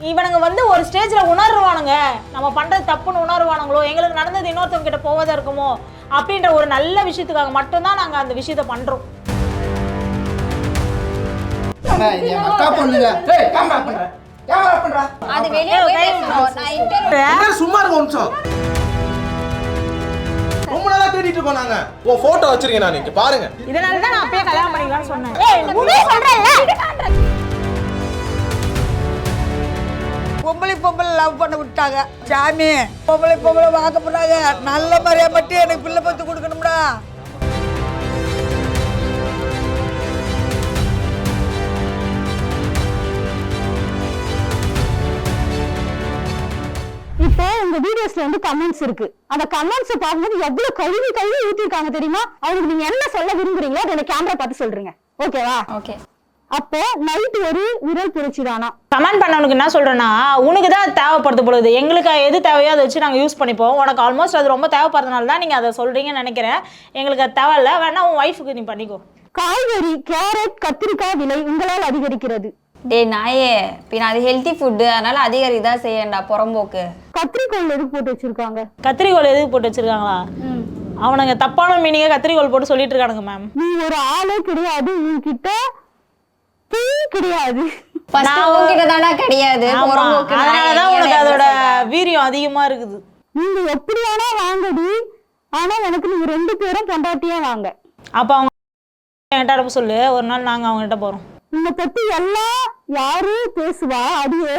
இவனுங்க வந்து ஒரு ஸ்டேஜில் உணர்வானுங்க. நம்ம பண்ணுறது தப்புன்னு உணர்வானுங்களோ எங்களுக்கு நடந்தது இன்னொருத்தவங்க கிட்ட போவதா இருக்குமோ அப்படின்ற ஒரு நல்ல விஷயத்துக்காக மட்டும்தான் நாங்கள் அந்த விஷயத்தை பண்ணுறோம் அது வெளியே போய் பேசணும் நான் இன்டர்வியூ என்ன சும்மா இருக்க ஒரு நிமிஷம். ரொம்ப நாளா தேடிட்டு இருக்கோம் நாங்க. உன் போட்டோ வச்சிருக்கேன் நான் பாருங்க. இதனால தான் நான் அப்பயே கல்யாணம் பண்ணிக்கலாம்னு சொன்னேன். பொம்பளை பொம்பளை லவ் பண்ண விட்டாங்க. சாமி பொம்பளை பொம்பளை வாங்க போனாங்க நல்ல மாதிரியா மட்டும் எனக்கு பிள்ளை பத்து கொடுக்கணும்டா. இப்போ உங்க வீடியோஸ்ல வந்து கமெண்ட்ஸ் இருக்கு. அந்த கமெண்ட்ஸ் பார்க்கும்போது எவ்வளவு கழுவி கழுவி ஊத்திருக்காங்க தெரியுமா? அவங்களுக்கு நீங்க என்ன சொல்ல விரும்புறீங்களோ அதை கேமரா பார்த்து சொல்றீங்க ஓகேவா ஓகே அப்போ நைட் ஒரு விரல் புரட்சிதானா கமெண்ட் பண்ணவனுக்கு என்ன சொல்றேன்னா உனக்கு தான் தேவைப்படுது பொழுது எங்களுக்கு எது தேவையோ அதை வச்சு நாங்கள் யூஸ் பண்ணிப்போம். உனக்கு ஆல்மோஸ்ட் அது ரொம்ப தேவைப்படுறதுனால தான் நீங்கள் அதை சொல்றீங்கன்னு நினைக்கிறேன். எங்களுக்கு அது தேவையில்ல. வேணா உன் ஒய்ஃபுக்கு நீ பண்ணிக்கோ. காய்கறி கேரட் கத்திரிக்காய் விலை உங்களால் அதிகரிக்கிறது. டேய் நாயே பின்ன அது ஹெல்த்தி ஃபுட்டு அதனால அதிகாரி தான் செய்யண்டா புறம்போக்கு. கத்திரிக்கோல் எதுக்கு போட்டு வச்சிருக்காங்க? கத்திரிக்கோல் எதுக்கு போட்டு வச்சிருக்காங்களா? அவனுங்க தப்பான மீனிங்க கத்திரிக்கோல் போட்டு சொல்லிட்டு இருக்கானுங்க மேம் நீ ஒரு ஆளே கிடையாது. உன்கிட்ட தீ கிடையாது. தானா அதனாலதான் உனக்கு அதோட? வீரியம் அதிகமா இருக்குது. நீங்க எப்படி வேணா வாங்கடி. ஆனா எனக்கு நீங்க ரெண்டு பேரும் பொண்டாட்டியா வாங்க. அப்ப அவங்க என்கிட்ட அனுப்ப சொல்லு. ஒரு நாள் நாங்க அவங்க கிட்ட போறோம். உன்னை பத்தி எல்லாம் யாரு பேசுவா? அடியே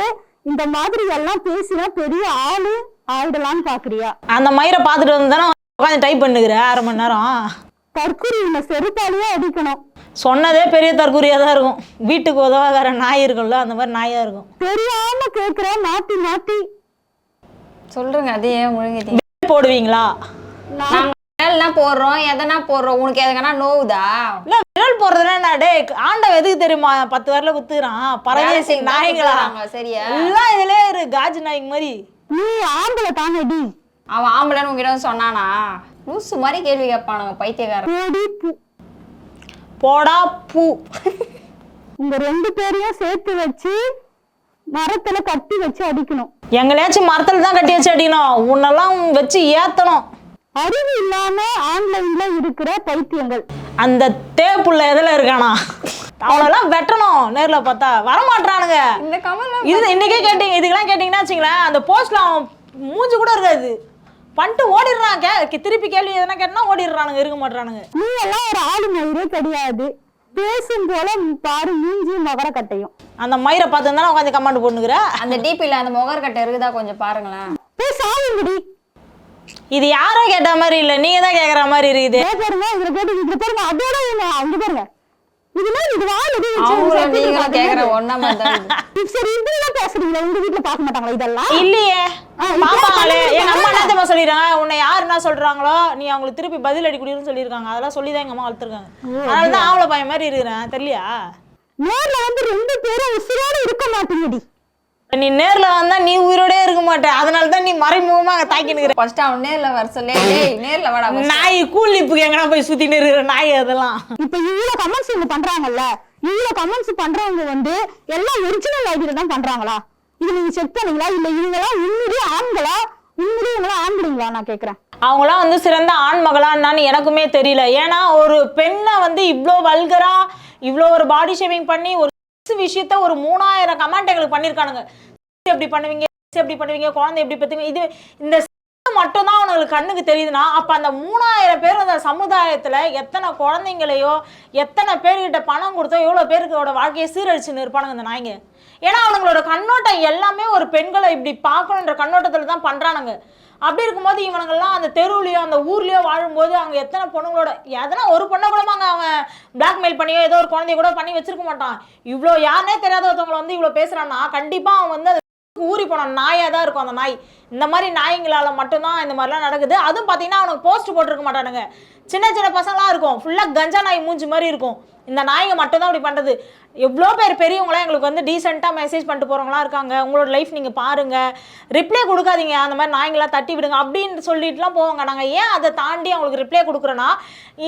இந்த மாதிரி எல்லாம் பேசினா பெரிய ஆளு ஆயிடலாம்னு பாக்குறியா? அந்த மயிரை பார்த்துட்டு வந்து தானே உட்காந்து டைப் பண்ணுகிற? அரை மணி நேரம். தற்கொலை உன்னை செருப்பாலேயே அடிக்கணும். சொன்னதே பெரிய தற்கூரியா தான் இருக்கும். வீட்டுக்கு உதவாத நாய் இருக்கும்ல அந்த மாதிரி நாயா இருக்கும். தெரியாம கேக்குற மாத்தி மாத்தி. சொல்றேங்க அதே ஏன் முழுங்கிட்டீங்க? போடுவீங்களா? நாங்க விரல்னா போடுறோம் எதனா போடுறோம் உனக்கு எதுனா நோவுதா? இல்ல விரல் போடுறதுனா என்ன? டேய் ஆண்டவன் எதுக்கு தெரியுமா? பத்து வரல குத்துறான். பரதேசி நாய்களா? செய்யறாங்க, சரியா? எல்லாம் இதுலயே இரு காஜு நாய்க்கு மாதிரி. நீ ஆம்பளை தானடி அவன் ஆம்பளைன்னு உங்ககிட்ட சொன்னானா? லூசு மாதிரி கேள்வி கேட்பானுங்க பைத்தியக்காரன். போடி பூ. உங்க ரெண்டு பேரையும் சேர்த்து வச்சு மரத்துல கட்டி வச்சு அடிக்கணும். எங்களையாச்சும் மரத்துல தான் கட்டி வச்சு அடிக்கணும். உன்னெல்லாம் வச்சு ஏத்தணும். அறிவு இல்லாம ஆன்லைன்ல இருக்கிற பைத்தியங்கள். அந்த தேப்புள்ள எதுல இருக்கானா? அவனெல்லாம் வெட்டணும் நேர்ல பார்த்தா. வரமாட்டானுங்க இந்த கமல் இது இன்னைக்கே கேட்டீங்க இதுக்கெல்லாம் கேட்டீங்கன்னா வச்சுங்களேன் அந்த போஸ்ட்ல அவன் மூஞ்சி கூட இருக்காது. பண்ணிட்டு ஓடிடுறான் கே திருப்பி கேள்வி எதனா கேட்டனா ஓடிடுறானுங்க இருக்க மாட்டானுங்க நீ எல்லாம் ஒரு ஆளு மயிரே கிடையாது. பேசும் போல பாரு மூஞ்சி மகர கட்டையும். அந்த மயிரை பார்த்து தானே உட்காந்து கமாண்ட் போட்டுக்கிற அந்த டிபில அந்த முகர்கட்டை இருக்குதா கொஞ்சம் பாருங்களேன். போய் சாவுங்கடி. இது யாரோ கேட்ட மாதிரி இல்ல நீங்க தான் கேக்குற மாதிரி இருக்குது. இதே பாருங்க இதுல கேட்டு இதுல பாருங்க அதோட அங்க பாருங்க. இல்லையே. சொல்லிருக்காங்க. எங்க அம்மா என்ன தெரியுமா சொல்லிடுறாங்க உன்னை யார் என்ன சொல்றாங்களோ நீ அவங்களுக்கு திருப்பி பதில் அடி குடின்னு சொல்லியிருக்காங்க. அதெல்லாம் சொல்லி தான் எங்க அம்மா வளர்த்துருக்காங்க. அதனால தான் பையன் மாதிரி இருக்கிறேன். தெரியலையா நேர்ல வந்து ரெண்டு பேரும் உசுரோட இருக்க மாட்டீங்கடி. நீ நேர்ல வந்தா நீ உயிரோடே இருக்க மாட்ட. அதனால தான் நீ மறைமுகமா அங்க தாக்கினுக்கிற. ஃபர்ஸ்ட் அவன் நேர்ல வர சொல்லி. டேய் நேர்ல வாடா first." நாய் கூலிப்புக்கு எங்கனா போய் சுத்திட்டு இருக்கிற நாய் அதெல்லாம். இப்ப இவ்வளவு கமெண்ட்ஸ் இவங்க பண்றாங்கல்ல? இவ்வளவு கமெண்ட்ஸ் பண்றவங்க வந்து எல்லாம் ஒரிஜினல் ஐடியில தான் பண்றாங்களா? இது நீங்க செக் பண்ணீங்களா? இல்ல இவங்கெல்லாம் உண்மையிலேயே ஆண்களா? உண்மையிலேயே இவங்களாம் ஆண்களா நான் கேக்குறேன். அவங்களாம் வந்து சிறந்த ஆண் மகளான்னு எனக்குமே தெரியல. ஏன்னா ஒரு பெண்ணை வந்து இவ்வளோ வல்கரா இவ்வளோ ஒரு பாடி ஷேவிங் பண்ணி ஒரு விஷயத்த ஒரு மூணாயிரம் கமெண்ட் எங்களுக்கு பண்ணியிருக்கானுங்க எப்படி பண்ணுவீங்க? எப்படி பண்ணுவீங்க? குழந்தை எப்படி பெற்றுங்க இது இந்த மட்டும்தான் அவனுங்களுக்கு கண்ணுக்கு தெரியுதுன்னா அப்போ அந்த மூணாயிரம் பேர் அந்த சமுதாயத்தில் எத்தனை குழந்தைங்களையோ எத்தனை பேர்கிட்ட பணம் கொடுத்தோ எவ்வளோ பேருக்கோட வாழ்க்கையை சீரழிச்சுன்னு இருப்பானுங்க இந்த நாய்ங்க. ஏன்னா அவனுங்களோட கண்ணோட்டம் எல்லாமே ஒரு பெண்களை இப்படி பார்க்கணுன்ற கண்ணோட்டத்தில் தான் பண்ணுறானுங்க அப்படி இருக்கும்போது இவனுங்கெல்லாம் அந்த தெருவுலையோ அந்த ஊர்லயோ வாழும்போது அவங்க எத்தனை பொண்ணுங்களோட எதனா ஒரு பொண்ணை கூட அவங்க அவன் பிளாக்மெயில் பண்ணியோ ஏதோ ஒரு குழந்தைய கூட பண்ணி வச்சிருக்க மாட்டான். இவ்வளோ யாருனே தெரியாத ஒருத்தவங்களை வந்து இவ்வளோ பேசுறான்னா கண்டிப்பாக அவன் வந்து ஊறி போன நாயாக தான் இருக்கும் அந்த நாய். இந்த மாதிரி நாய்ங்களால் மட்டும்தான் இந்த மாதிரிலாம் நடக்குது. அதுவும் பார்த்தீங்கன்னா அவனுக்கு போஸ்ட் போட்டிருக்க மாட்டானுங்க. சின்ன சின்ன பசங்களாம் இருக்கும். ஃபுல்லாக கஞ்சா நாய் மூஞ்சி மாதிரி இருக்கும். இந்த நாய்ங்க மட்டும்தான் அப்படி பண்ணுறது எவ்வளோ பேர் பெரியவங்களாம் எங்களுக்கு வந்து டீசெண்டாக மெசேஜ் பண்ணிட்டு போகிறவங்களாம் இருக்காங்க. உங்களோட லைஃப் நீங்கள் பாருங்கள் ரிப்ளை கொடுக்காதீங்க. அந்த மாதிரி நாய்ங்களாம் தட்டி விடுங்க அப்படின்னு சொல்லிட்டுலாம் போவாங்க. நாங்கள் ஏன் அதை தாண்டி அவங்களுக்கு ரிப்ளை கொடுக்குறோன்னா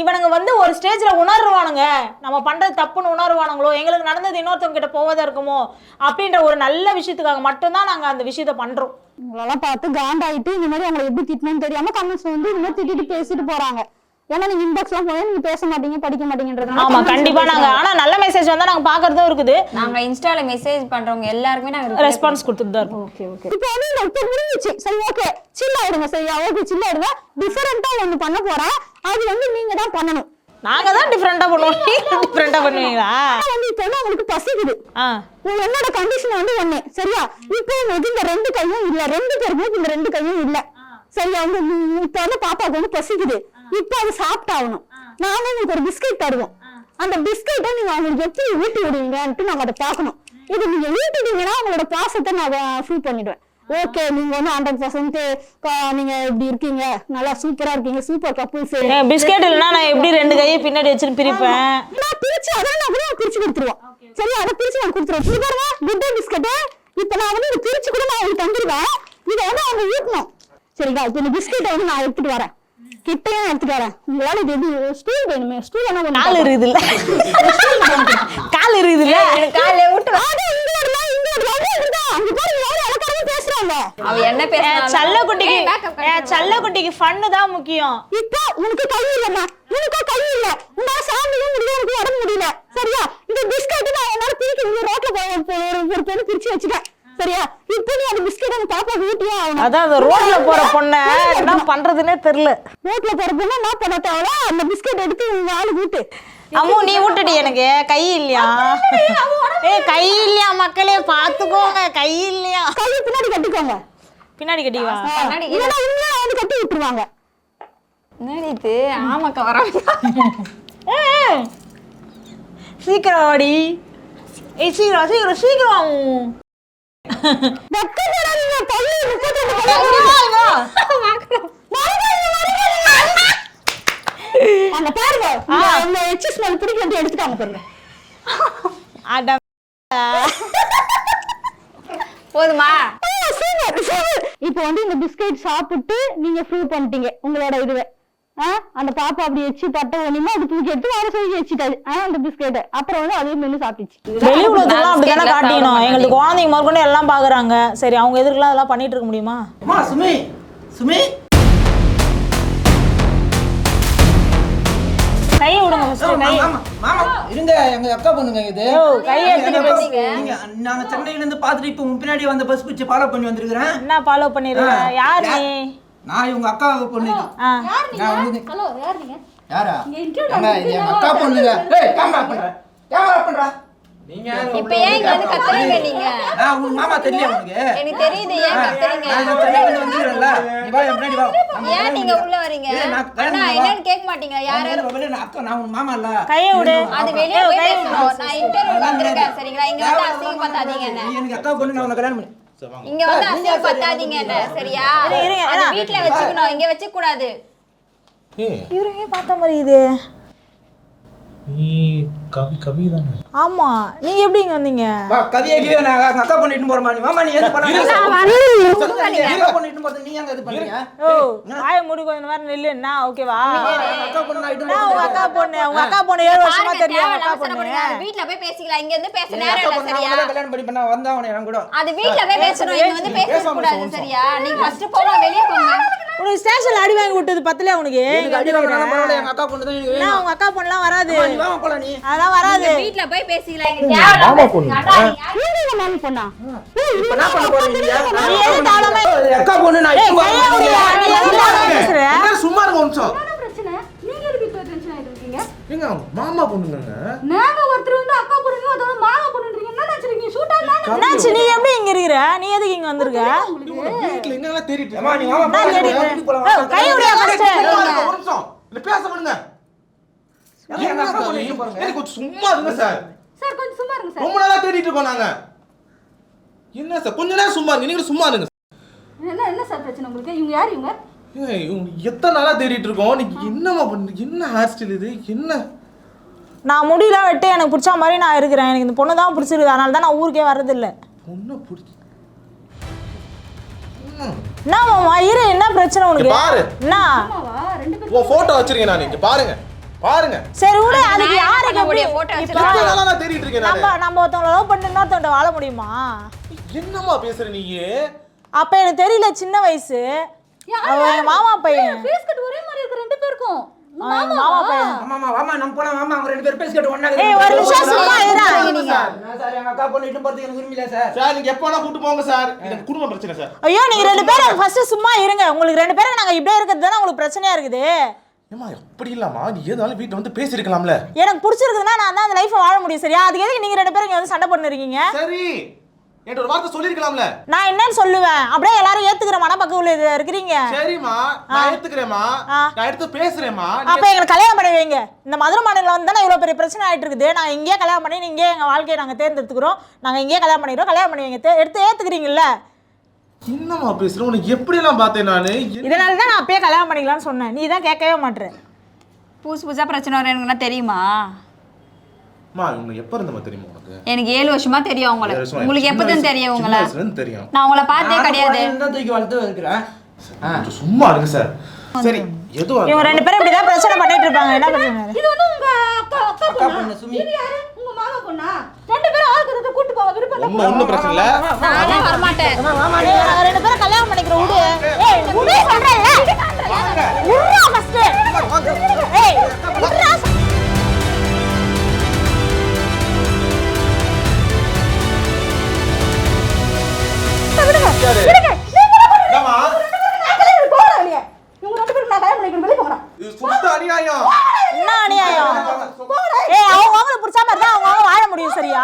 இவனுங்க வந்து ஒரு ஸ்டேஜில் உணர்வானுங்க. நம்ம பண்ணுறது தப்புன்னு உணர்வானுங்களோ எங்களுக்கு நடந்தது இன்னொருத்தவங்க கிட்ட போவதா இருக்குமோ அப்படின்ற ஒரு நல்ல விஷயத்துக்காக மட்டும்தான் நாங்கள் அந்த விஷயத்த பண்ணுறோம் உங்களெல்லாம் பார்த்து காண்டாயிட்டு இந்த மாதிரி அவங்களை எப்படி திட்டணும்னு தெரியாமல் கமெண்ட்ஸ் வந்து இந்த மாதிரி திட்டிட்டு பேசிட்டு போகிறாங்க ஏன்னா நீங்க இன்பாக்ஸ் எல்லாம் போய் நீங்க பேச மாட்டீங்க படிக்க மாட்டீங்கன்றதுனால ஆமா கண்டிப்பா நாங்க. ஆனா நல்ல மெசேஜ் வந்தா நாங்க பாக்குறதும் இருக்குது. நாங்க இன்ஸ்டால மெசேஜ் பண்றவங்க எல்லாருக்குமே நாங்க ரெஸ்பான்ஸ் கொடுத்துட்டு தான் இருக்கோம். ஓகே ஓகே இப்போ வந்து இப்போ முடிஞ்சிச்சு. சரி ஓகே சில் ஆயிடுங்க சரியா ஓகே சில் ஆயிடுங்க. டிஃபரெண்டா ஒண்ணு பண்ண போறேன். அது வந்து நீங்க தான் பண்ணணும். நாங்க தான் டிஃப்ரெண்டா பண்ணுவோம். டிஃப்ரெண்டா பண்ணுவீங்களா? வந்து இப்போ வந்து உங்களுக்கு பசிக்குது. என்னோட கண்டிஷன் வந்து ஒண்ணு. சரியா? இப்போ உங்களுக்கு இந்த ரெண்டு கையும் இல்ல. ரெண்டு பேருமே இந்த ரெண்டு கையும் இல்ல. சரியா? உங்க- இப்ப வந்து பாப்பாவுக்கு வந்து பசிக்குது. இப்போ அது சாப்பிட்டாகணும். நானே உங்களுக்கு ஒரு பிஸ்கட் தருவோம். அந்த பிஸ்கட்டை நீங்க அவங்களுக்கு எப்படி ஊட்டி விடுவீங்கன்ட்டு நாங்க அதை பார்க்கணும். இது நீங்க ஊட்டிட்டீங்கன்னா உங்களோட பாசத்தை நான் ப்ரூவ் பண்ணிடுவேன். ஓகே நீங்க வந்து ஹண்ட்ரட் பர்சன்ட் நீங்க இப்படி இருக்கீங்க. நல்லா சூப்பரா இருக்கீங்க. சூப்பர் கப்புள்ஸ் பிஸ்கெட் இல்லைன்னா நான் எப்படி ரெண்டு கையை பின்னாடி வச்சுட்டு பிரிப்பேன்? நான் பிரிச்சு அதான் நான் கூட பிரிச்சு கொடுத்துருவோம். சரி அதை பிரிச்சு நான் கொடுத்துருவோம். இது பாருங்க குட் டே பிஸ்கட் இப்ப நான் வந்து இதை பிரிச்சு கூட நான் உங்களுக்கு தந்துருவேன். இதை வந்து அவங்க ஊட்டணும். சரிங்களா? இப்ப இந்த பிஸ்கெட்டை வந்து நான் எடுத்துட்டு வரேன். கிட்டையும் எடுத்துட்டு வரேன். உங்களால இது எப்படி ஸ்டூல் வேணுமே. ஸ்டூல் என்ன கால் இருக்குது இல்ல கால் இருக்குது இல்ல காலையில விட்டு அவ என்ன பேசுறாங்க சல்ல குட்டிக்கு சல்ல குட்டிக்கு ஃபன்னு தான் முக்கியம். இப்போ உனக்கு கை இல்லம்மா. உனக்கு கை இல்ல. உன்னால சாப்பிடவும் முடியல உனக்கு உடம்பு முடியல. சரியா? இந்த பிஸ்கட் நான் என்னால பிரிக்க ரோட்ல போய் ஒரு ஒரு- ஒரு பெண்ணு பிரிச்சு வச்சுட்டேன். சரியா? அந்த பிஸ்கட் அந்த பாப்பா ஊட்டியே? ஆகணும் அதான் அந்த ரோட்ல போற பொண்ணை என்ன பண்றதுன்னே தெரியல. ரோட்ல போற பொண்ணு என்ன பண்ண தேவை அந்த பிஸ்கட் எடுத்து உங்க ஆளு ஊட்டு. அம்மு நீ விட்டுடி எனக்கு. கை இல்லையா? ஏ கை இல்லையா மக்களே? பாத்துக்கோங்க. கை இல்லையா? கையை பின்னாடி கட்டிக்கோங்க. பின்னாடி கட்டிவா இல்லைன்னா உண்மையா வந்து கட்டி விட்டுருவாங்க. என்னடி இது? ஆமாக்கா ஏய், சீக்கிரம் வாடி. ஏய் சீக்கிரம் சீக்கிரம் சீக்கிரம் அங்க பாருங்க இந்த- இந்த எச்சி ஸ்மெல் பிடிக்கிறது எடுத்துட்டாங்க பாருங்க அட போதுமா இப்போ வந்து இந்த பிஸ்கெட் சாப்பிட்டு நீங்க ப்ரூவ் பண்ணிட்டீங்க உங்களோட இதுவே. அந்த பாப்பா அப்படி எச்சி தட்ட ஒண்ணுமே அது தூக்கி எடுத்து வர சொல்லி வச்சுட்டாரு. ஆ, அந்த பிஸ்கெட்டை. அப்புறம் வந்து அதே மென்னு சாப்பிட்டுச்சு. வெளி உலகத்துலாம் அப்படிதானே சாப்பிட எங்களுக்கு குழந்தைங்க முதற்கொண்டு எல்லாம் பாக்குறாங்க. சரி அவங்க எதிர்க்கலாம் அதெல்லாம் பண்ணிட்டு இருக்க முடியுமா? அம்மா சுமி சுமி. கையை விடுங்க கை. மாமா இருங்க எங்க அக்கா பொண்ணுங்க இது. பேசுங்க. நீங்க சென்னையில இருந்து பாத்துட்டு இப்போ பின்னாடி வந்த பஸ் பிடிச்சி ஃபாலோ பண்ணி வந்திருக்கிறேன். என்ன ஃபாலோ பண்ணிருக்க? ஆ. யார் நீ? நான் இவங்க அக்கா பொண்ணு நான் வந்து யாரா ஏங்க, இது எங்க அக்கா பொண்ணுங்க ஏய் கேமரா பண்ற. கேமரா பண்றா. நீங்க இப்ப ஏன் இங்க வந்து கத்துறீங்க நீங்க? நான் உங்க மாமா தெரியல எனக்கு தெரியுது ஏன் கத்துறீங்க? நான் சென்னையில நீ வா வா. ஏன் நீங்க உள்ள வரீங்க? அண்ணா. என்னன்னு கேட்க மாட்டீங்க யாரு? வெளில நான் அக்கா நான் உங்க மாமா இல்ல. கையை விடு. அது வெளியே போய் பேசணும். நான் இன்டர்வியூ வந்திருக்கேன் சரிங்களா? இங்க வந்து அசிங்கம் பத்தாதீங்க என்ன நீ எனக்கு அக்கா பொண்ணு நான் உன்னை கல்யாணம் பண்ணி இங்க வந்து அசிங்கம் பத்தாதீங்க என்ன சரியா? இருங்க, அது. வீட்ல வச்சுக்கணும். இங்க வச்சுக்க கூடாது. ஏய், இவருமே பார்த்த மாதிரி இது. நீ கவி கவி தானே? ஆமா. நீங்க எப்படி இங்க வந்தீங்க? வா கவியை கிவியை நான் அக்கா பொண்ணு இட்டுன்னு போறமா நீ. மாமா நீ எது பண்ணல அக்கா பொண்ணு இட்டுன்னு போறது நீ எங்க இது பண்றீங்க ஓ வாய மூடி கொஞ்ச நேரம் நில்லுன்னா ஓகேவா? அக்கா பொண்ணு நான் இட்டுன்னு நான் உங்க அக்கா பொண்ணு. உங்க அக்கா பொண்ணு ஏழு வருஷமா பாருங்க தெரியும் அக்கா பொண்ணு. வீட்ல போய் பேசிக்கலாம். இங்க இருந்து பேச நேரம் அக்கா இல்ல நான் சரியா? உங்களை கல்யாணம் பண்ணி பண்ணா வந்தா அவனை கூட. அது வீட்ல போய் பேசணும். இங்க வந்து பேச கூடாது சரியா? நீங்க ஃபர்ஸ்ட் போங்க வெளிய போங்க. உனக்கு ஸ்டேஷன்ல அடி வாங்கி விட்டது பத்தலையா உனக்கு? எனக்கு அடி வாங்கினாலும் பரவாயில்ல எங்க அக்கா பொண்ணு தான் எனக்கு என்ன வேணும். உங்க அக்கா பொண்ணுலாம் வராது. நீ வாமா போலாம் நீ. அதெல்லாம் வராது. வீட்ல போய் பேசிக்கலாம் இங்க நீங்க. மாமி பொண்ணா? இப்ப என்ன பண்ண போறீங்க? நீ எது தாளமா என் அக்கா பொண்ணு. நான் ஏய், இட்டுன்னு கையை விடுயா, நீ எது தாளமா பேசுற. என்ன சும்மா இருங்க ஒரு நிமிஷம். பிரச்சனை? நீங்க எதுக்கு இப்போ டென்ஷன் ஆயிட்டு இருக்கீங்க? ஏங்க மாமா பொண்ணுங்க. நாங்க ஒருத்தர் வந்து அக்கா பொண்ணுங்க ஒருத்தர் மாமா பொண்ணுன்றீங்க என்ன நினைச்சிருக்கீங்க ஷூட்டா என்னாச்சு? நீ எப்படி இங்க இருக்கிற? நீ எதுக்கு இங்க வந்திருக்க? வீட்டுல என்னெல்லாம் தேடிட்டு அம்மா நீ வாமா நான் போலாம் தேடிட்டு வீட்டுக்கு போலாம் ஏய், கை விடுயா first. ஒரு நிமிஷம். இல்ல பேச விடுங்க எங்க என்ன அக்கா பொண்ணு கவி? இட்டுன்னு போறீங்க? ஏய், கொஞ்சம் சும்மா இருங்க சார். சார் கொஞ்சம் சும்மா இருங்க சார். ரொம்ப நாளா தேடிட்டு இருக்கோம் நாங்க. என்ன சார்? கொஞ்ச நேரம் சும்மா இருங்க நீங்களும் சும்மா இருங்க. என்ன என்ன சார் பிரச்சனை உங்களுக்கு? இவங்க யார் இவங்க? எத்தனை நாளா தேடிட்டு இருக்கோம்? நீங்க என்னம்மா பண்ணு என்ன ஹேர் ஸ்டைல் இது? என்ன? நான் முடியெல்லாம் வெட்டு எனக்கு பிடிச்ச மாதிரி நான் இருக்கிறேன். எனக்கு இந்த பொண்ணு தான் பிடிச்சிருக்கு அதனால தான் நான் ஊருக்கே வர்றதில்ல. பொண்ணை பிடிச்சி என்ன மாமா இரு. என்ன பிரச்சனை உனக்கு? பாரு. என்ன? உன் போட்டோ வச்சிருக்கேன் நான் இங்க பாருங்க. பாருங்க. சரி விடு. அதுக்கு யாருக்கு photo இப்ப வச்சிருக்கேன். நான் தேடிட்டு இருக்கேன் நம்ம. நம்ம ஒருத்தவங்கள லவ் பண்ணி இன்னொருத்தவங்க வாழ முடியுமா? என்னம்மா பேசுற நீ அப்ப எனக்கு தெரியல சின்ன வயசு. மாமா பையன். ஃபேஸ் கட் ஒரே மாதிரி இருக்கு. ரெண்டு பேருக்கும். மாமா பையன். ஆமாமா வாமா நம்ம போலாம் வாமா அவங்க ரெண்டு பேரும் பேசிக்கிட்டு ஒண்ணா ஏய் ஒரு நிமிஷம் சும்மா இருடா நான் சார். எங்க அக்கா பொண்ணு இட்டு போறதுக்கு எனக்கு உரிமையில சார். சார் நீங்க கூட்டு போங்க சார். இது குடும்ப பிரச்சனை சார். ஐயோ நீங்க ரெண்டு பேரும் ஃபர்ஸ்ட் சும்மா இருங்க. உங்களுக்கு ரெண்டு பேரும் நாங்க இப்படியே இருக்கிறது தானே உங்களுக்கு பிரச்சனையா இருக்குது? ஏமா எப்படி இல்லாமா நீ ஏதாலும் வீட்டுல வந்து பேசிருக்கலாம்ல எனக்கு பிடிச்சிருக்குதுன்னா நான் தான் அந்த லைஃப்பை வாழ முடியும் சரியா? அதுக்கு எதுக்கு நீங்க ரெண்டு பேரும் இங்க வந்து சண்டை பண்ணிருக்கீங்க சரி. என்கிட்ட ஒரு வார்த்தை சொல்லிருக்கலாம்ல நான் என்னன்னு சொல்லுவேன். அப்படியே எல்லாரும் ஏத்துக்கிற மனப்பக்குவல இருக்கிறீங்க. சரிம்மா நான் எடுத்துக்கிறேன்மா ஆ. நான் எடுத்து பேசுறேன்மா நீ அப்ப எங்களுக்கு கல்யாணம் பண்ணி வைங்க. இந்த மதுரை மாநிலம் வந்து தானே இவ்வளவு பெரிய பிரச்சனை ஆயிட்டு இருக்குது. நான் இங்கேயே கல்யாணம் பண்ணி நீங்க எங்க வாழ்க்கையை நாங்க தேர்ந்தெடுத்துக்கிறோம். நாங்க இங்கேயே கல்யாணம் பண்ணிக்கிறோம். கல்யாணம் பண்ணி வைங்க. எடுத்து ஏத்துக்கிறீங்கல்ல. என்னம்மா பேசுற உனக்கு எப்படி எல்லாம் பார்த்தேன் நானு? இதனால தான் நான் அப்பயே கல்யாணம் பண்ணிக்கலாம்னு சொன்னேன். நீ தான் கேட்கவே மாட்டேற. புதுசு புதுசா பிரச்சனை வரும் எனக்கு தெரியுமா? அம்மா இவங்க எப்ப இருந்தமா தெரியுமா உனக்கு? எனக்கு ஏழு வருஷமா தெரியும் உங்களை உங்களுக்கு வயசு- தெரியும் உங்களை? தெரியும். நான் உங்களை பார்த்தே கிடையாது. தான் தூக்கி வளர்த்து இருக்கிறேன். கொஞ்சம் சும்மா இருங்க சார். சரி எதுவும் இவங்க ரெண்டு பேரும் இப்படிதான் பிரச்சனை பண்ணிட்டு இருப்பாங்க என்ன பிரச்சனை இது வந்து உங்க அக்கா அக்கா அக்கா பொண்ணா? பொண்ணு, சுமி. இது யாரு? உங்க மாமா பொண்ணா? ரெண்டு பேரும் ஆளுக்கு ஒரு கூட்டு போவா விருப்பம் ஒன்னும் ஒன்றும் பிரச்சனை இல்ல. ரெண்டு பேரும் கல்யாணம் பண்ணிக்கிறோம். விடு. ஏய் விடு சொல்றேன்ல விடுறா ஃபர்ஸ்ட் ஏய் விடுறா இது சுத்த அநியாயம். என்ன அநியாயம்? ஏய் அவங்க அவங்கள பிடிச்ச மாதிரி தான் அவங்க வாழ முடியும் சரியா?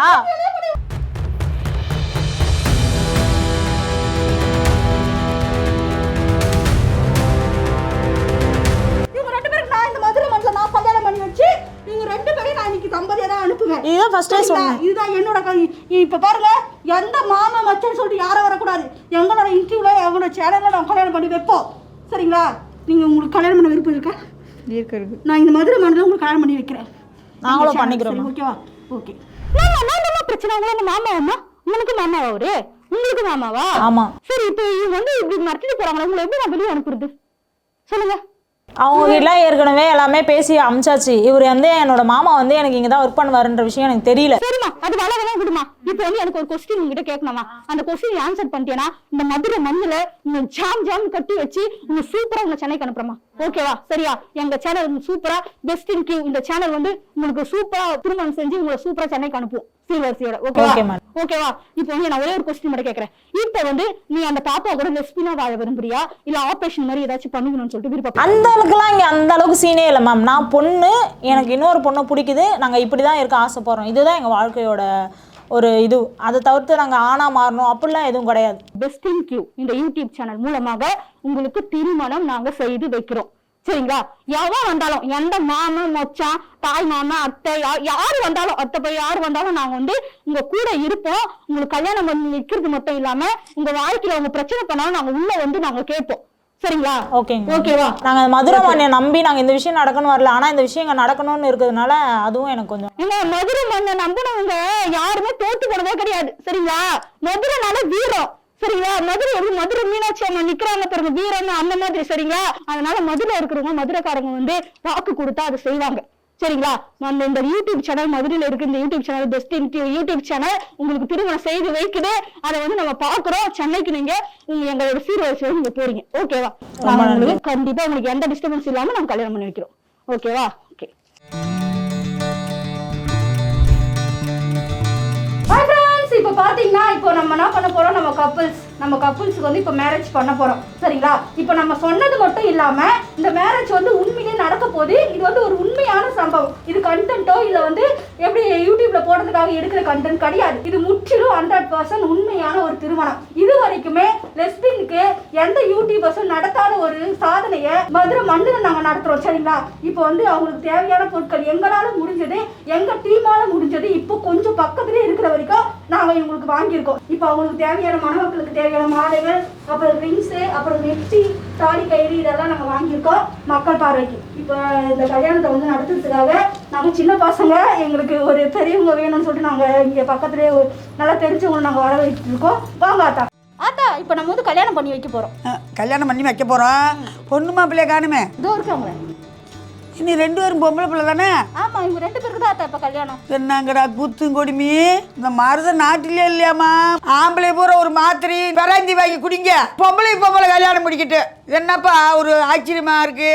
இவங்க ரெண்டு பேருக்கு நான் இந்த மதுரை மண்டல நான் கல்யாணம் பண்ணி வச்சு இவங்க ரெண்டு பேரையும் நான் இன்னைக்கு தம்பதியா தான் அனுப்புவேன். இதுதான் ஃபர்ஸ்டே? சொன்னேன். இதுதான் என்னோட இப்ப பாருங்க எந்த மாமா மச்சன்னு சொல்லிட்டு யாரும் வரக்கூடாது. எங்களோட இன்டர்வியூல எங்களோட சேனல்ல நான் கல்யாணம் பண்ணி வைப்போம். சரிங்களா? நீங்க உங்களுக்கு கல்யாணம் பண்ண விருப்பம் இருக்கா? இருக்கிறது. நான் இந்த மதுரை மண்டலம் உங்களுக்கு கல்யாணம் பண்ணி வைக்கிறேன். நாங்களும் பண்ணிக்கிறோம். ஓகேவா ஓகே பிரச்சனை? உங்களுக்கு மாமா அம்மா? உங்களுக்கு மாமாவா அவரு? உங்களுக்கு மாமாவா? ஆமா. சரி இப்போ இவங்க வந்து இப்படி நடத்திட்டு போறாங்களா உங்களை எப்படி நான் வெளியே அனுப்புறது? சொல்லுங்க. அவங்க எல்லாம் ஏற்கனவே எல்லாமே பேசி அமிச்சாச்சு. இவர் வந்து என்னோட மாமா வந்து எனக்கு இங்கே தான் ஒர்க் பண்ணுவாருன்ற விஷயம் எனக்கு தெரியல. சரிம்மா அது வளரதான் விடுமா. இப்போ வந்து எனக்கு ஒரு கொஸ்டின் உங்ககிட்ட கேட்கணுமா? அந்த கொஸ்டின் ஆன்சர் பண்ணிட்டேன்னா இந்த மதுரை மண்ணுல உங்க ஜாம் ஜாம் கட்டி வச்சு உங்க சூப்பரா உங்க சென்னைக்கு அனுப்புறமா ஓகேவா? சரியா? எங்க சேனல் சூப்பரா பெஸ்ட் இன் கியூ இந்த சேனல் வந்து உங்களுக்கு சூப்பரா திருமணம் செஞ்சு உங்களை சூப்பரா சென்னைக்கு அனுப்புவோம். சீர்வரிசையோட. ஓகேவா. ஓகேவா? இப்போ வந்து நான் ஒரே ஒரு கொஸ்டின் மட்டும் கேட்கறேன் இப்போ வந்து நீ அந்த பாப்பா கூட லெஸ்பினா வாழ விரும்புறியா? இல்ல ஆபரேஷன் மாதிரி ஏதாச்சும் பண்ணிக்கணும்னு சொல்லிட்டு விருப்பம் அந்த அளவுக்குலாம் இங்கே அந்த அளவுக்கு சீனே இல்லை மேம் நான் பொண்ணு எனக்கு இன்னொரு பொண்ணு பிடிக்குது. நாங்கள் இப்படி தான் இருக்க ஆசைப்படுறோம். இதுதான் எங்கள் வாழ்க்கையோட ஒரு இது. அதை தவிர்த்து நாங்கள் ஆணா மாறணும். அப்படிலாம் எதுவும் கிடையாது. பெஸ்ட் இன் கியூ இந்த யூடியூப் சேனல் மூலமாக உங்களுக்கு திருமணம் நாங்க செய்து வைக்கிறோம். சரிங்களா? எவன் வந்தாலும் எந்த மாமன் மச்சான் தாய் மாமா அத்தை யாரு வந்தாலும் அத்தை போய் யாரு வந்தாலும் நாங்க வந்து உங்க கூட இருப்போம். உங்களுக்கு கல்யாணம் பண்ணி வைக்கிறது மட்டும் இல்லாம உங்க வாழ்க்கையில உங்க பிரச்சனை பண்ணாலும் நாங்க உள்ள வந்து நாங்க கேட்போம். சரிங்களா? ஓகேங்க. ஓகேவா? நாங்கள் மதுரை மண்ணியை நம்பி நாங்கள் இந்த விஷயம் நடக்கணும் வரல. ஆனால் இந்த விஷயம் இங்கே நடக்கணும்னு இருக்கிறதுனால அதுவும் எனக்கு கொஞ்சம் மதுரை மண்ணை நம்பினவங்க கிடையாது. சரிங்களா? மதுரைனால வீரம். சரிங்களா? மதுரை எப்படி மதுரை மீனாட்சி அம்மா நிக்கிறாங்க பாருங்க வீரம் அந்த மாதிரி சரிங்களா? அதனால மதுரை இருக்கிறவங்க மதுரைக்காரங்க வந்து வாக்கு கொடுத்தா அதை செய்வாங்க. சரிங்களா? நம்ம இந்த யூடியூப் சேனல் மதுரையில இருக்கு இந்த YouTube channel best YouTube channel உங்களுக்கு திருமணம் செய்து வைக்குது. அதை வந்து நம்ம பாக்குறோம் சென்னைக்கு நீங்க உங்க எங்களோட சீர்வரிசையோட நீங்க போறீங்க. ஓகேவா? நாங்க உங்களுக்கு கண்டிப்பா உங்களுக்கு எந்த டிஸ்டர்பன்ஸ் இல்லாம நாங்க கல்யாணம் பண்ணி வைக்கிறோம். ஓகேவா? ஓகே ஹாய் இப்போ பார்த்தீங்கன்னா இப்போ நம்ம என்ன பண்ண போகிறோம் நம்ம கப்புள்ஸ் நம்ம கப்புள்ஸுக்கு வந்து இப்போ மேரேஜ் பண்ண போகிறோம் சரிங்களா? இப்போ நம்ம சொன்னது மட்டும் இல்லாமல் இந்த மேரேஜ் வந்து உண்மையிலேயே நடக்க போகுது. இது வந்து ஒரு உண்மையான சம்பவம். இது கண்டென்ட்டோ இல்லை வந்து எப்படி யூடியூப்ல போடுறதுக்காக எடுக்கிற கண்டென்ட் கிடையாது. இது முற்றிலும் ஹண்ட்ரட் பர்சன்ட் உண்மையான ஒரு திருமணம். இது வரைக்குமே லெஸ்பினுக்கு எந்த யூடியூபர்ஸும் நடத்தாத ஒரு சாதனையை மதுரை மண்ணில் நாங்கள் நடத்துகிறோம் சரிங்களா? இப்போ வந்து அவங்களுக்கு தேவையான பொருட்கள் எங்களால் முடிஞ்சது எங்க டீமால முடிஞ்சது இப்போ கொஞ்சம் பக்கத்துலேயே இருக்கிற வரைக்கும் நாங்க இவங்களுக்கு வாங்கியிருக்கோம். இப்போ அவங்களுக்கு தேவையான மணமக்களுக்கு தேவையான மாலைகள் அப்புறம் ரிங்ஸு அப்புறம் நெக்ஸ்டி தாலி கயிறு இதெல்லாம் நாங்க வாங்கியிருக்கோம் மக்கள் பார்வைக்கு. இப்போ இந்த கல்யாணத்தை வந்து நடத்துறதுக்காக நாங்க சின்ன பசங்க எங்களுக்கு ஒரு பெரியவங்க வேணும்னு சொல்லிட்டு நாங்க இங்க பக்கத்துலேயே ஒரு நல்லா தெரிஞ்சவங்க நாங்க வர இருக்கோம். வாங்க ஆத்தா. ஆத்தா இப்போ நம்ம வந்து கல்யாணம் பண்ணி வைக்க போறோம். அஹ், கல்யாணம் பண்ணி வைக்க போகிறோம் பொண்ணு மாப்பிள்ளைய காணுமே. இதோ இருக்காங்க. இனி ரெண்டு பேரும் பொம்பளை பிள்ளை தானே? ஆமா இவங்க ரெண்டு பேருக்கு தான் இப்போ கல்யாணம். என்னங்கடா குத்தும் கொடுமி? இந்த மருத நாட்டிலே இல்லையாம்மா? ஆம்பளை பூரா ஒரு மாத்திரை விராந்தி வாங்கி குடிங்க. பொம்பளை பொம்பளை கல்யாணம் முடிக்கிட்டு. என்னப்பா ஒரு ஆச்சரியமா இருக்கு?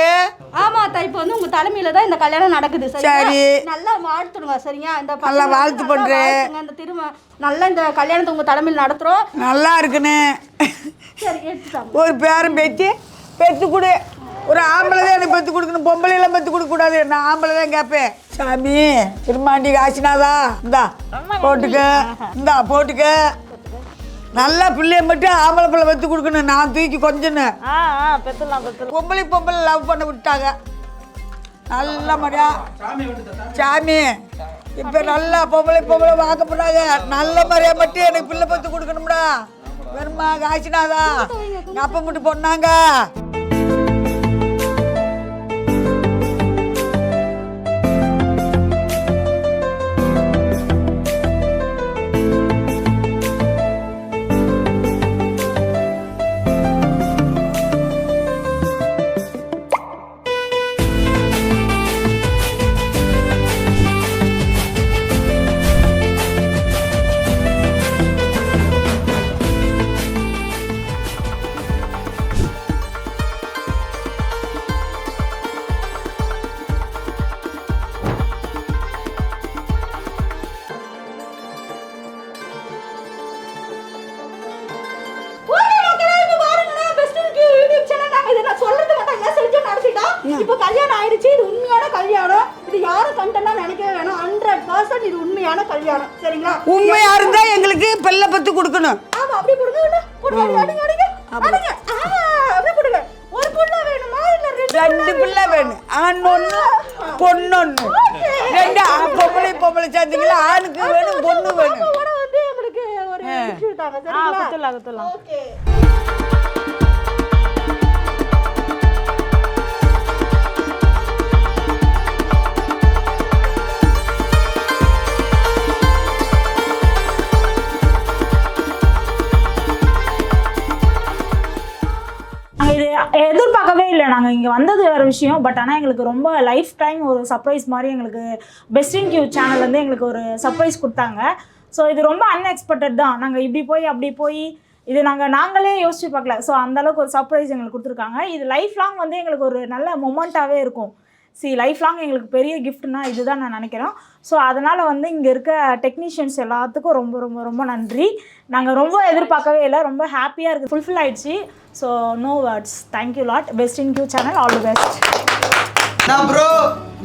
ஆமா அத்தா இப்போ வந்து உங்க தலைமையில தான் இந்த கல்யாணம் நடக்குது? சரி. நல்லா வாழ்த்துடுங்க சரியா இந்த நல்லா வாழ்த்து பண்றேன். இந்த திரும்ப நல்லா இந்த கல்யாணத்தை உங்க தலைமையில் நடத்துறோம். நல்லா இருக்குன்னு. ஒரு பேரம் பேத்தி பெத்து கொடு. ஒரு ஆம்பளை தான் எனக்கு பெத்து கொடுக்கணும். பொம்பளை எல்லாம் பெத்து கொடுக்க கூடாது. நான் ஆம்பளை தான் கேட்பேன். சாமி திருமாண்டி காசினாதா இந்தா போட்டுக்க. இந்தா போட்டுக்க. நல்ல பிள்ளைய மட்டும் ஆம்பளை பிள்ளை பெத்து கொடுக்கணும். நான் தூக்கி பெத்துலாம் பொம்பளை பொம்பளை லவ் பண்ண விட்டாங்க. நல்ல மாதிரியா சாமி இப்போ நல்லா பொம்பளை பொம்பளை வாங்க போனாங்க நல்ல மாதிரியா மட்டும் எனக்கு பிள்ளை பத்து கொடுக்கணும்டா. வெறுமா காய்ச்சினாதா எங்கள் அப்பா மட்டும் பொண்ணாங்க. வேணும் வந்து எங்களுக்கு ஒரு ஓகே. எதிர்பார்க்கவே இல்லை நாங்கள் இங்கே வந்தது வேறு விஷயம் பட் ஆனால் எங்களுக்கு ரொம்ப லைஃப் டைம் ஒரு சர்ப்ரைஸ் மாதிரி எங்களுக்கு பெஸ்ட் இன் கியூ சேனல்லேருந்து எங்களுக்கு ஒரு சர்ப்ரைஸ் கொடுத்தாங்க. ஸோ இது ரொம்ப அன்எக்ஸ்பெக்டட் தான். நாங்கள் இப்படி போய் அப்படி போய் இது நாங்கள் நாங்களே யோசிச்சு பார்க்கல. ஸோ அந்தளவுக்கு ஒரு சர்ப்ரைஸ் எங்களுக்கு கொடுத்துருக்காங்க. இது லைஃப் லாங் வந்து எங்களுக்கு ஒரு நல்ல மொமெண்ட்டாகவே இருக்கும். சி லைஃப் லாங் எங்களுக்கு பெரிய கிஃப்ட்னா இதுதான் நான் நினைக்கிறேன். ஸோ அதனால் வந்து இங்கே இருக்க டெக்னீஷியன்ஸ் எல்லாத்துக்கும் ரொம்ப ரொம்ப ரொம்ப நன்றி. நாங்கள் ரொம்ப எதிர்பார்க்கவே இல்லை. ரொம்ப ஹாப்பியாக இருக்குது ஃபுல்ஃபில் ஆயிடுச்சு. So no words thank you lot best in Q channel all the best நான் ப்ரோ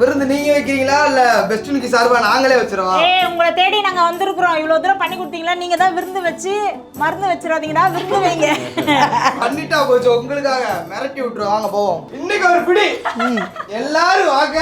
விருந்து நீங்க வைக்கிறீங்களா? இல்ல பெஸ்ட்டுனுக்கு சார்பா நாங்களே வச்சிருவோம்? ஏ உங்களை தேடி நாங்கள் வந்திருக்கிறோம். இவ்வளோ தூரம் பண்ணி கொடுத்தீங்களா? நீங்கள் தான் விருந்து வச்சு மருந்து வச்சிடாதீங்கடா. விருந்து வைங்க. பண்ணிட்டா போச்சு உங்களுக்காக மிரட்டி விட்டுருவோம். வாங்க போவோம். இன்னைக்கு ஒரு பிடி. எல்லாரும் வாங்க.